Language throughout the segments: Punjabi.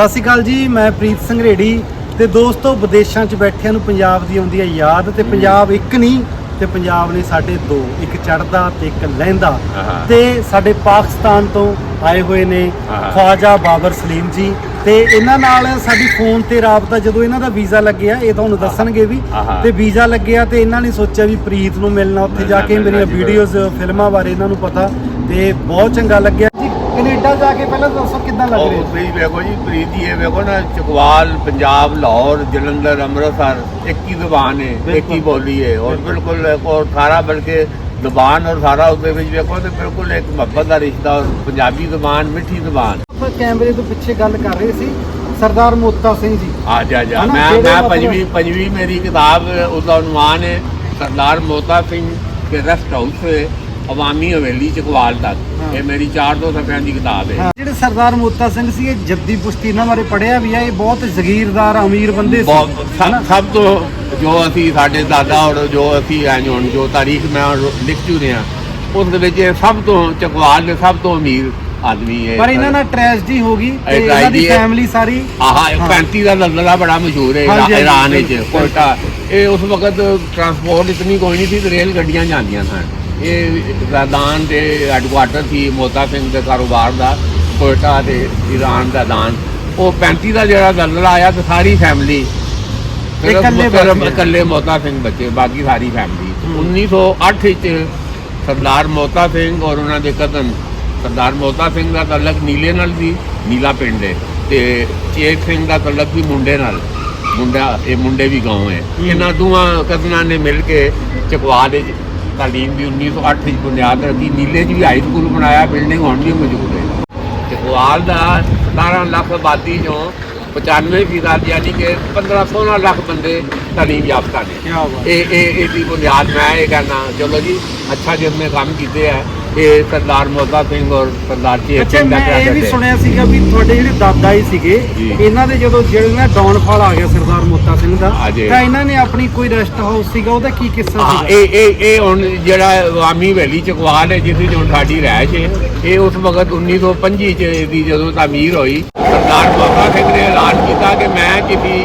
ਸਤਿ ਸ਼੍ਰੀ ਅਕਾਲ ਜੀ ਮੈਂ ਪ੍ਰੀਤ ਸੰਘਰੇੜੀ ਤੇ ਦੋਸਤੋ ਵਿਦੇਸ਼ਾਂ 'ਚ ਬੈਠਿਆਂ ਨੂੰ ਪੰਜਾਬ ਦੀ ਆਉਂਦੀ ਹੈ ਯਾਦ ਤੇ ਪੰਜਾਬ ਇੱਕ ਨਹੀਂ ਤੇ ਪੰਜਾਬ ਨੇ ਸਾਡੇ ਦੋ ਇੱਕ ਚੜਦਾ ਤੇ ਇੱਕ ਲਹਿੰਦਾ। ਤੇ ਸਾਡੇ ਪਾਕਿਸਤਾਨ ਤੋਂ ਆਏ ਹੋਏ ਨੇ। ਖਵਾਜਾ ਬਾਬਰ ਸਲੀਮ ਜੀ। ਤੇ ਇਹਨਾਂ ਨਾਲ ਸਾਡੀ ਫੋਨ ਤੇ ਰਾਬਤਾ ਜਦੋਂ ਇਹਨਾਂ ਦਾ ਵੀਜ਼ਾ ਲੱਗਿਆ ਇਹ ਤੁਹਾਨੂੰ ਦੱਸਣਗੇ ਵੀ। ਤੇ ਵੀਜ਼ਾ ਲੱਗਿਆ ਤੇ ਇਹਨਾਂ ਨੇ ਸੋਚਿਆ ਵੀ ਪ੍ਰੀਤ ਨੂੰ ਮਿਲਣਾ ਉੱਥੇ ਜਾ ਕੇ ਮੇਰੀਆਂ ਵੀਡੀਓਜ਼ ਫਿਲਮਾਂ ਬਾਰੇ ਇਹਨਾਂ ਨੂੰ ਪਤਾ। ਤੇ ਬਹੁਤ ਚੰਗਾ ਲੱਗਿਆ। ਕੈਨੇਡਾ ਜਾ ਕੇ ਪਹਿਲਾਂ ਦੱਸੋ ਕਿੱਦਾਂ ਲੱਗ ਉਹ ਰਿਹਾ? ਤੁਸੀਂ ਵੇਖੋ ਜੀ ਪ੍ਰੀਤ ਜੀ ਇਹ ਵੇਖੋ ਨਾ ਚਕਵਾਲ ਪੰਜਾਬ ਲਾਹੌਰ ਜਲੰਧਰ ਅੰਮ੍ਰਿਤਸਰ ਇੱਕ ਹੀ ਜ਼ਬਾਨ ਹੈ ਇੱਕ ਹੀ। ਬੋਲੀ ਹੈ ਔਰ ਬਿਲਕੁਲ। ਔਰ ਸਾਰਾ ਬਲਕਿ ਜ਼ਬਾਨ ਔਰ ਸਾਰਾ ਉਹਦੇ ਵਿੱਚ ਵੇਖੋ ਤੇ ਬਿਲਕੁਲ ਇੱਕ ਮੁਹੱਬਤ ਦਾ ਰਿਸ਼ਤਾ ਔਰ ਪੰਜਾਬੀ ਜ਼ਬਾਨ ਮਿੱਠੀ ਜ਼ਬਾਨ। ਆਪਾਂ ਕੈਮਰੇ ਤੋਂ ਪਿੱਛੇ ਗੱਲ ਕਰ ਰਹੇ ਸੀ ਸਰਦਾਰ ਮੋਤਾ ਸਿੰਘ ਜੀ। ਆ ਜਾ ਜਾ। ਮੈਂ ਮੈਂ ਪੰਜਵੀਂ ਪੰਜਵੀਂ ਮੇਰੀ ਕਿਤਾਬ ਉਹਦਾ ਉਨਵਾਨ ਹੈ ਸਰਦਾਰ ਮੋਤਾ ਸਿੰਘ ਕੇ ਰੈਸਟ ਹਾਊਸ ਅਵਾਮੀ ਹਵੇਲੀ ਚਕਵਾਲ ਤੱਕ। ਇਹ ਮੇਰੀ 400 ਸਫ਼ਿਆਂ ਦੀ ਕਿਤਾਬ ਹੈ। ਜਿਹੜੇ ਸਰਦਾਰ ਮੋਤਾ ਸਿੰਘ ਸੀ ਇਹ ਜੱਦੀ ਪੁਸ਼ਤੀ ਇਹਨਾਂ ਬਾਰੇ ਪੜਿਆ ਵੀ ਆ। ਇਹ ਬਹੁਤ ਜ਼ਗੀਰਦਾਰ ਅਮੀਰ ਬੰਦੇ ਸੀ। ਸਭ ਤੋਂ ਜੋ ਅਸੀਂ ਸਾਡੇ ਦਾਦਾ ਔਰ ਜੋ ਅਸੀਂ ਐਂ ਹੁਣ ਜੋ ਤਾਰੀਖ ਮੈਂ ਲਿਖ ਚੁੱਕੇ ਹਾਂ ਉਸ ਦੇ ਵਿੱਚ ਇਹ ਸਭ ਤੋਂ ਚਕਵਾਲ ਦੇ ਸਭ ਤੋਂ ਅਮੀਰ ਆਦਮੀ ਹੈ ਪਰ ਇਹਨਾਂ ਨਾਲ ਟ੍ਰੈਜਡੀ ਹੋ ਗਈ ਤੇ ਇਹਨਾਂ ਦੀ। ਫੈਮਿਲੀ ਸਾਰੀ। ਆਹ ਹਾਂ। 35 ਦਾ ਜ਼ਲਜ਼ਲਾ ਬੜਾ ਮਸ਼ਹੂਰ ਹੈ ਇਰਾਨ ਵਿੱਚ। ਕੋਇਟਾ ਇਹ ਉਸ ਵਕਤ ਟਰਾਂਸਪੋਰਟ ਇਤਨੀ ਕੋਈ ਨਹੀਂ ਸੀ ਰੇਲ ਗੱਡੀਆਂ ਜਾਂਦੀਆਂ ਸਨ। ਇਹ ਰਾਦਾਨ ਦੇ ਹੈਡਕੁਆਟਰ ਸੀ ਮੋਤਾ ਸਿੰਘ ਦੇ ਕਾਰੋਬਾਰ ਦਾ ਕੋਇਟਾ ਤੇ ਈਰਾਨ ਦਾ ਦਾਨ ਉਹ 35 ਦਾ ਜਿਹੜਾ ਜ਼ਲਜ਼ਲਾ ਆਇਆ ਤੇ ਸਾਰੀ ਫੈਮਿਲੀ ਗਏ। ਇਕੱਲੇ ਮੋਤਾ ਸਿੰਘ ਬੱਚੇ ਬਾਕੀ ਸਾਰੀ ਫੈਮਿਲੀ ਹੂੰ। 1908 ਵਿੱਚ ਸਰਦਾਰ ਮੋਤਾ ਸਿੰਘ ਔਰ ਉਹਨਾਂ ਦੇ ਕਜ਼ਨ ਸਰਦਾਰ ਮੋਤਾ ਸਿੰਘ ਦਾ ਤਲਕ ਨੀਲੇ ਨਾਲ ਸੀ ਨੀਲਾ ਪਿੰਡ ਹੈ ਤੇ ਚੇਤ ਸਿੰਘ ਦਾ ਤਲਕ ਵੀ ਮੁੰਡੇ ਨਾਲ ਮੁੰਡਾ ਇਹ ਮੁੰਡੇ ਵੀ ਗਾਉਂ ਹੈ। ਇਹਨਾਂ ਦੋਵਾਂ ਕਜ਼ਨਾਂ ਨੇ ਮਿਲ ਕੇ ਚਕਵਾ ਦੇ ਤਾਲੀਮ ਦੀ 1908 ਵਿੱਚ ਬੁਨਿਆਦ ਰੱਖੀ ਨੀਲੇ 'ਚ ਵੀ ਹਾਈ ਸਕੂਲ ਬਣਾਇਆ ਬਿਲਡਿੰਗ ਹੁਣ ਵੀ ਮੌਜੂਦ ਹੈ ਚਕਵਾਲ ਦਾ 17 ਲੱਖ ਆਬਾਦੀ ਚੋਂ 95 ਫੀਸਦ ਯਾਨੀ ਕਿ 15 16 ਲੱਖ ਬੰਦੇ ਤਾਲੀਮ ਯਾਫਤਾ ਨੇ ਕੀ ਬਾਤ ਇਹ ਇਹ ਇਹਦੀ ਬੁਨਿਆਦ ਮੈਂ ਇਹ ਕਹਿਣਾ ਚਲੋ ਜੀ ਅੱਛਾ ਜਿਸਨੇ ਕੰਮ ਕੀਤੇ ਹੈ ਇਹ ਸਰਦਾਰ ਮੋਤਾ ਸਿੰਘ ਔਰ ਸਰਦਾਰ ਚੇਤ ਅੱਛਾ ਮੈਂ ਇਹ ਵੀ ਹੈ। ਸੁਣਿਆ ਸੀਗਾ ਵੀ ਤੁਹਾਡੇ ਜਿਹੜੇ ਦਾਦਾ ਜੀ ਸੀਗੇ ਜੀ। ਇਹਨਾਂ ਦੇ ਜਦੋਂ ਜਿਹੜੇ ਨਾ ਡਾਊਨਫਾਲ ਆ ਗਿਆ ਸਰਦਾਰ ਮੋਤਾ ਸਿੰਘ ਦਾ? ਹਾਂਜੀ। ਤਾਂ ਇਹਨਾਂ ਨੇ ਆਪਣੀ ਕੋਈ ਰੈਸਟ ਹਾਊਸ ਸੀਗਾ ਉਹਦਾ ਕੀ ਕਿੱਸਾ ਹਾਂ ਸੀਗਾ? ਇਹ ਇਹ ਇਹ ਹੁਣ ਜਿਹੜਾ ਵਾਮੀ ਵੈਲੀ ਚਕਵਾਲ ਹੈ ਜਿਸ ਵਿੱਚ ਹੁਣ ਸਾਡੀ ਰਹਿਸ਼ ਹੈ ਇਹ ਉਸ ਵਕਤ 1925 ਚ ਦੀ ਜਦੋਂ ਤਾਮੀਰ ਹੋਈ ਸਰਦਾਰ ਮੋਤਾ ਸਿੰਘ ਨੇ ਐਲਾਨ ਕੀਤਾ ਕਿ ਮੈਂ ਕਿਸੇ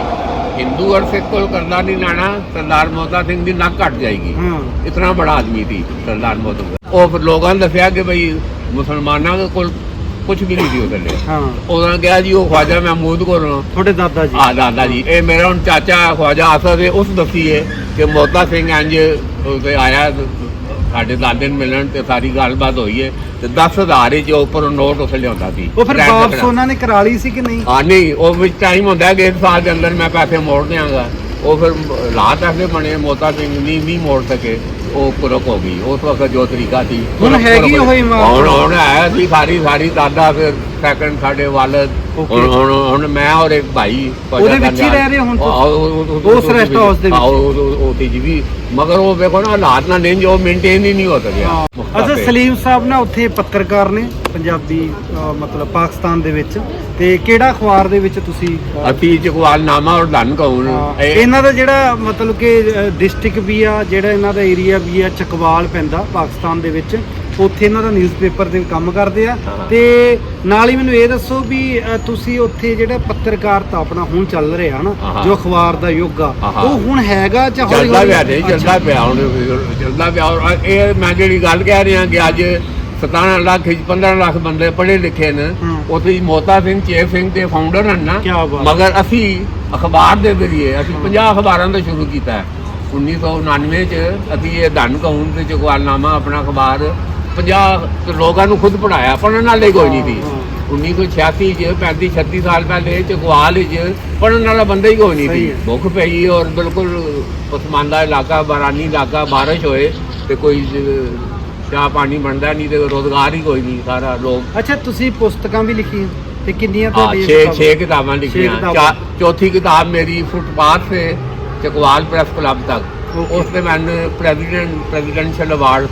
ਹਿੰਦੂ ਔਰ ਸਿੱਖ ਕੋਲ ਕਰਦਾ ਨਹੀਂ ਲੈਣਾ ਸਰਦਾਰ ਮੋਤਾ ਸਿੰਘ ਦੀ ਨੱਕ ਕੱਟ ਜਾਏਗੀ। ਹਾਂ। ਇਤਨਾ ਬੜਾ ਆਦਮੀ ਸੀ ਸਰਦਾਰ ਮੋਹਤਮ ਉਹ ਫਿਰ ਲੋਕਾਂ ਨੇ ਦੱਸਿਆ ਕਿ ਭਈ ਮੁਸਲਮਾਨਾਂ ਦੇ ਕੋਲ ਕੁਝ ਵੀ ਨਹੀਂ ਸੀ ਉਹਦੇ ਲਈ ਹਾਂ। ਉਹਨਾਂ ਕਿਹਾ ਜੀ ਉਹ ਖਵਾਜਾ ਮਹਿਮੂਦ ਕੋਲੋਂ ਤੁਹਾਡੇ ਦਾਦਾ ਜੀ। ਆ ਦਾਦਾ ਜੀ। ਇਹ ਮੇਰਾ ਹੁਣ ਚਾਚਾ ਖਵਾਜਾ ਆਸਦ ਹੈ ਉਸ ਦੱਸੀ ਹੈ ਕਿ ਮੋਤਾ ਸਿੰਘ ਇੰਜ ਉਹਦੇ ਆਇਆ ਸਾਡੇ ਦਾਦੇ ਨੂੰ ਮਿਲਣ ਤੇ ਸਾਰੀ ਗੱਲਬਾਤ ਹੋਈ ਹੈ ਤੇ 10000 ਹੀ ਜੋ ਉੱਪਰ ਨੋਟ ਉਸ ਲਿਆਉਂਦਾ ਸੀ। ਉਹ ਫਿਰ ਵਾਪਸ। ਉਹਨਾਂ ਨੇ ਕਰਾ ਲਈ ਸੀ ਕਿ ਨਹੀਂ? ਹਾਂ ਨਹੀਂ ਉਹ ਵਿੱਚ ਟਾਈਮ ਹੁੰਦਾ ਕਿ ਇਸ ਸਾਲ ਦੇ ਅੰਦਰ ਮੈਂ ਪੈਸੇ ਮੋੜ ਦਿਆਂਗਾ। ਉਹ ਫਿਰ ਲਾਤ ਐਸੇ ਬਣੇ ਮੋਤਾ ਸਿੰਘ ਨਹੀਂ ਨਹੀਂ ਮੋੜ ਸਕੇ ਉਹ ਕੁਰਕ ਹੋ ਗਈ ਉਸ ਵਕਤ ਜੋ ਤਰੀਕਾ ਸੀ ਹੁਣ ਹੈਗੀ ਉਹ ਇਮਾਰਤ? ਹੁਣ ਹੁਣ ਹੈ ਸੀ ਸਾਰੀ ਸਾਰੀ ਦਾਦਾ ਫਿਰ ਸੈਕੰਡ ਸਾਡੇ ਵਾਲਦ. ਹੁਣ ਹੁਣ ਹੁਣ ਮੈਂ ਇੱਕ ਭਾਈ ਉਹਦੇ ਵਿੱਚ ਹੀ ਰਹਿ ਹੁਣ ਉਸ rest house ਦੇ ਵਿੱਚ? ਆਹ, ਉਹ ਉਹ- ਉਹ ਤੇ ਜੀ ਵੀ। ਮਗਰ ਉਹ ਵੇਖੋ ਨਾ ਹਾਲਾਤ ਨਾਲ ਨਹੀਂ ਜੋ ਮੇਨਟੇਨ ਹੀ ਨਹੀਂ ਹੋ ਸਕਿਆ। ਅੱਛਾ ਸਲੀਮ ਸਾਹਿਬ ਨਾ ਉੱਥੇ ਪੱਤਰਕਾਰ ਨੇ ਪੰਜਾਬੀ ਮਤਲਬ ਪਾਕਿਸਤਾਨ ਦੇ ਵਿੱਚ। ਤੇ ਕਿਹੜਾ ਅਖਬਾਰ ਦੇ ਵਿੱਚ ਤੁਸੀਂ ਅਸੀਂ ਚਕਵਾਲ ਨਾਮਾ ਔਰ ਧਨ ਕਹੂੰ ਹਾਂ, ਇਹਨਾਂ ਦਾ ਜਿਹੜਾ ਮਤਲਬ ਕਿ ਡਿਸਟ੍ਰਿਕਟ ਵੀ ਆ ਜਿਹੜਾ ਇਹਨਾਂ ਦਾ ਏਰੀਆ ਵੀ ਆ ਚਕਵਾਲ ਪੈਂਦਾ ਪਾਕਿਸਤਾਨ ਦੇ ਵਿੱਚ। ਉੱਥੇ ਇਹਨਾਂ ਦਾ ਨਿਊਜ਼ਪੇਪਰ ਦੇ ਕੰਮ ਕਰਦੇ ਆ। ਤੇ ਨਾਲ ਹੀ ਮੈਨੂੰ ਇਹ ਦੱਸੋ ਵੀ ਤੁਸੀਂ ਉੱਥੇ ਜਿਹੜਾ ਪੱਤਰਕਾਰਤਾ ਆਪਣਾ ਹੁਣ ਚੱਲ ਰਿਹਾ ਹਨਾ। ਜੋ ਅਖਬਾਰ ਦਾ ਯੁੱਗ ਆ। ਉਹ ਹੁਣ ਹੈਗਾ ਜਾਂ ਹੌਲੀ ਚੱਲਦਾ ਹੌਲੀ ਪਿਆ ਚੱਲਦਾ ਪਿਆ ਹੁਣ ਚੱਲਦਾ ਪਿਆ ਔਰ ਇਹ ਮੈਂ ਜਿਹੜੀ ਗੱਲ ਕਹਿ ਰਿਹਾ ਕਿ ਅੱਜ 17 ਲੱਖ ਵਿੱਚ 15 ਲੱਖ ਬੰਦੇ ਪੜ੍ਹੇ ਲਿਖੇ ਨੇ। ਉੱਥੇ ਹੀ ਮੋਤਾ ਸਿੰਘ ਚੇਤ ਸਿੰਘ ਤੇ ਫਾਊਂਡਰ ਹਨ ਨਾ। ਮਗਰ ਅਸੀਂ ਅਖਬਾਰ ਦੇ ਜ਼ਰੀਏ ਅਸੀਂ 50 ਅਖਬਾਰਾਂ ਤੋਂ ਸ਼ੁਰੂ ਕੀਤਾ ਹੈ 1999 ਚ ਅਸੀਂ ਇਹ ਧਨ ਕਹੂੰ ਤੇ ਚਕਵਾਲਨਾਮਾ ਆਪਣਾ ਅਖਬਾਰ 50 ਲੋਕਾਂ ਨੂੰ ਖੁਦ ਪੜਾਇਆ ਪੜਨ ਵਾਲੇ ਕੋਈ ਨਹੀਂ ਸੀ ਹਾਂ। 1986 ਚ 35 36 ਸਾਲ ਪਹਿਲੇ ਚਕਵਾਲ ਚ ਪੜਨ ਵਾਲਾ ਬੰਦਾ ਹੀ ਕੋਈ ਨਹੀਂ ਸੀ। ਭੁੱਖ ਪਈ ਔਰ ਬਿਲਕੁਲ ਪਸਮਾਨਦਾ ਇਲਾਕਾ ਬਾਰਾਨੀ ਇਲਾਕਾ ਬਾਰਿਸ਼ ਹੋਏ ਤੇ ਕੋਈ ਚਾਹ ਪਾਣੀ ਬਣਦਾ ਨਹੀਂ ਤੇ ਰੋਜ਼ਗਾਰ ਹੀ ਕੋਈ ਨਹੀਂ ਸਾਰਾ ਲੋਕ ਅੱਛਾ ਤੁਸੀਂ ਪੁਸਤਕਾਂ ਵੀ ਲਿਖੀਆਂ ਤੇ ਕਿੰਨੀਆਂ ਤੁਹਾਡੀਆਂ ਛੇ ਕਿਤਾਬਾਂ? ਛੇ ਕਿਤਾਬਾਂ ਲਿਖੀਆਂ ਚੌਥੀ ਕਿਤਾਬ ਮੇਰੀ ਫੁੱਟਪਾਥ ਸੇ ਚਕਵਾਲ ਪ੍ਰੈਸ ਕਲੱਬ ਤੱਕ. ਉਸ ਤੇ ਮੈंने ਪ੍ਰੈਜ਼ੀਡੈਂਟ ਪ੍ਰੈਜ਼ੀਡੈਂਸ਼ੀਅਲ ਅਵਾਰਡ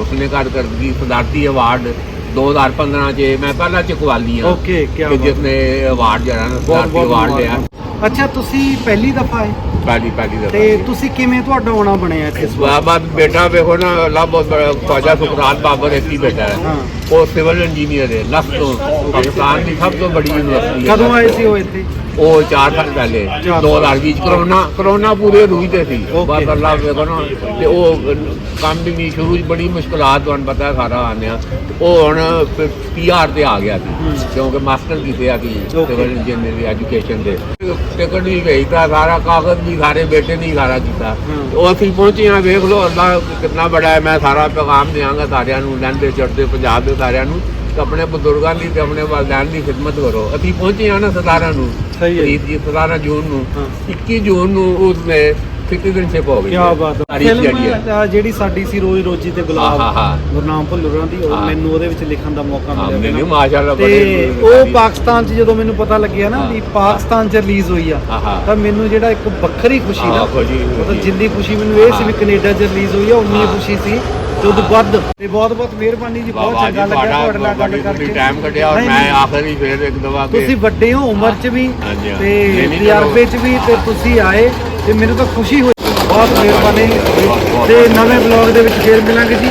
ਉਸਨੇ ਕਾਰਕਰਦਗੀ ਸਦਾਰਤੀ ਅਵਾਰਡ 2015 ਚ ਮੈਂ ਪਹਿਲਾ ਚਕਵਾਲੀ ਹਾਂ ਓਕੇ ਕੀ ਕਿ ਬਾਤ ਜਿਸਨੇ ਅਵਾਰਡ ਜਿਹੜਾ ਨਾ ਸਦਾਰਤੀ ਅਵਾਰਡ ਲਿਆ। ਅੱਛਾ ਤੁਸੀਂ ਪਹਿਲੀ ਦਫਾ ਹੈ ਪਹਿਲੀ ਪਹਿਲੀ ਦਫਾ ਤੇ ਤੁਸੀਂ ਕਿਵੇਂ ਤੁਹਾਡਾ ਆਉਣਾ ਬਣਿਆ ਇੱਥੇ? ਬਾਬਾ ਬੇਟਾ ਵੇਖੋ ਨਾ ਅੱਲਾ ਬਹੁਤ ਬੜਾ ਖਵਾਜਾ ਸੁਖਰਾਤ ਬਾਬਰ ਇੱਥੇ ਹੀ ਬੈਠਾ ਹੈ। ਹਾਂ। ਉਹ ਸਿਵਲ ਇੰਜੀਨੀਅਰ ਹੈ। ਲਖ ਤੋਂ ਪਾਕਿਸਤਾਨ ਦੀ ਸਭ ਤੋਂ ਬੜੀ ਯੂਨੀਵਰਸਿਟੀ ਹੈ। ਕਦੋਂ ਆਏ ਸੀ ਉਹ ਇੱਥੇ? ਉਹ 4 ਸਾਲ ਪਹਿਲੇ ਚਾਰ 2020 ਚ। ਕਰੋਨਾ ਕਰੋਨਾ ਪੂਰੇ ਰੂਈ ਤੇ ਸੀ. ਬਸ ਅੱਲਾ ਵੇਖੋ ਨਾ ਤੇ ਉਹ ਕੰਮ ਵੀ ਨਹੀਂ ਸ਼ੁਰੂ ਚ ਬੜੀ ਮੁਸ਼ਕਲਾਂ ਤੁਹਾਨੂੰ ਪਤਾ ਸਾਰਾ ਆਨਿਆ ਉਹ ਹੁਣ ਪੀਆਰ ਤੇ ਆ ਗਿਆ ਸੀ। ਕਿਉਂਕਿ ਮਾਸਟਰ ਕੀਤੇ ਆ ਕਿ. ਸਿਵਲ ਇੰਜੀਨੀਅਰਿੰਗ ਐਜੂਕੇਸ਼ਨ ਦੇ। ਟਿਕਟ ਵੀ ਭੇਜਦਾ ਸਾਰਾ ਕਾਗਜ਼ ਵੀ ਸਾਰੇ ਬੇਟੇ ਨਹੀਂ ਸਾਰਾ ਕੀਤਾ। ਉਹ ਅਸੀਂ ਪਹੁੰਚੇ ਆ ਵੇਖ ਲਓ ਅੱਲਾ ਕਿੰਨਾ ਬੜਾ ਹੈ। ਮੈਂ ਸਾਰਾ ਪੈਗਾਮ ਦਿਆਂਗਾ ਸਾਰਿਆਂ ਨੂੰ ਲਹਿੰਦੇ ਚੜਦੇ ਪੰਜਾਬ ਦੇ ਸਾਰਿਆਂ ਨੂੰ ਕਿ ਆਪਣੇ ਬਜ਼ੁਰਗਾਂ ਦੀ ਤੇ ਆਪਣੇ ਵਾਲਿਦਾਨ ਦੀ ਖਿਦਮਤ ਕਰੋ ਅਸੀਂ ਪਹੁੰਚੇ ਆ ਨਾ 17 ਨੂੰ ਸਹੀ ਹੈ। ਜੀ 17 ਜੂਨ ਨੂੰ ਹਾਂ। 21 ਜੂਨ ਨੂੰ ਉਸਨੇ ਸਿਟੀਜ਼ਨਸ਼ਿਪ ਹੋ ਗਈ ਕੀ ਬਾਤ ਹੈ ਫਿਲਮ ਜਿਹੜੀ ਹੈ ਸਾਡੀ ਸੀ ਰੋਜ਼ ਰੋਜੀ ਤੇ ਗੁਲਾਬ ਹਾਂ, ਹਾਂ, ਹਾਂ। ਗੁਰਨਾਮ ਭੁੱਲਰਾਂ ਦੀ ਉਹ ਹਾਂ। ਮੈਨੂੰ ਉਹਦੇ ਵਿੱਚ ਲਿਖਣ ਦਾ ਮੌਕਾ ਹਾਂ, ਮਿਲਿਆ ਮੈਨੂੰ। ਮਾਸ਼ਾਅੱਲਾ ਬੜੇ ਉਹ ਪਾਕਿਸਤਾਨ 'ਚ ਜਦੋਂ ਮੈਨੂੰ ਪਤਾ ਲੱਗਿਆ ਨਾ ਹਾਂ। ਵੀ ਪਾਕਿਸਤਾਨ 'ਚ ਰਿਲੀਜ਼ ਹੋਈ ਆ ਹਾਂ, ਹਾਂ। ਤਾਂ ਮੈਨੂੰ ਜਿਹੜਾ ਇੱਕ ਵੱਖਰੀ ਖੁਸ਼ੀ ਨਾ ਹਾਂ, ਮਤਲਬ। ਜਿੰਨੀ ਖੁਸ਼ੀ ਮੈਨੂੰ ਇਹ ਸੀ ਵੀ ਹਾਂ। ਕੈਨੇਡਾ 'ਚ ਰਿਲੀਜ਼ ਹੋਈ ਆ ਉਨੀ ਹਾਂ। ਖੁਸ਼ੀ ਸੀ ਜਦੋਂ ਵੱਧ। ਤੇ ਬਹੁਤ ਬਹੁਤ ਮਿਹਰਬਾਨੀ ਜੀ ਬਹੁਤ ਚੰਗਾ ਲੱਗਿਆ ਤੁਹਾਡੇ ਨਾਲ ਗੱਲ ਕਰਕੇ। ਟਾਈਮ ਕੱਢਿਆ ਔਰ ਮੈਂ। ਆਖਰੀ ਫੇਰ ਇੱਕ ਦਵਾ ਕੇ ਤੁਸੀਂ ਵੱਡੇ ਹੋ ਉਮਰ 'ਚ ਵੀ। ਤੇ ਤਜਰਬੇ 'ਚ ਵੀ ਤੇ ਤੁਸੀਂ ਆਏ ਤੇ ਮੈਨੂੰ ਤਾਂ ਖੁਸ਼ੀ ਹੋਈ। ਬਹੁਤ ਮਿਹਰਬਾਨੀ। ਤੇ ਨਵੇਂ ਬਲੌਗ ਦੇ ਵਿੱਚ ਫੇਰ ਮਿਲਾਂਗੇ ਜੀ।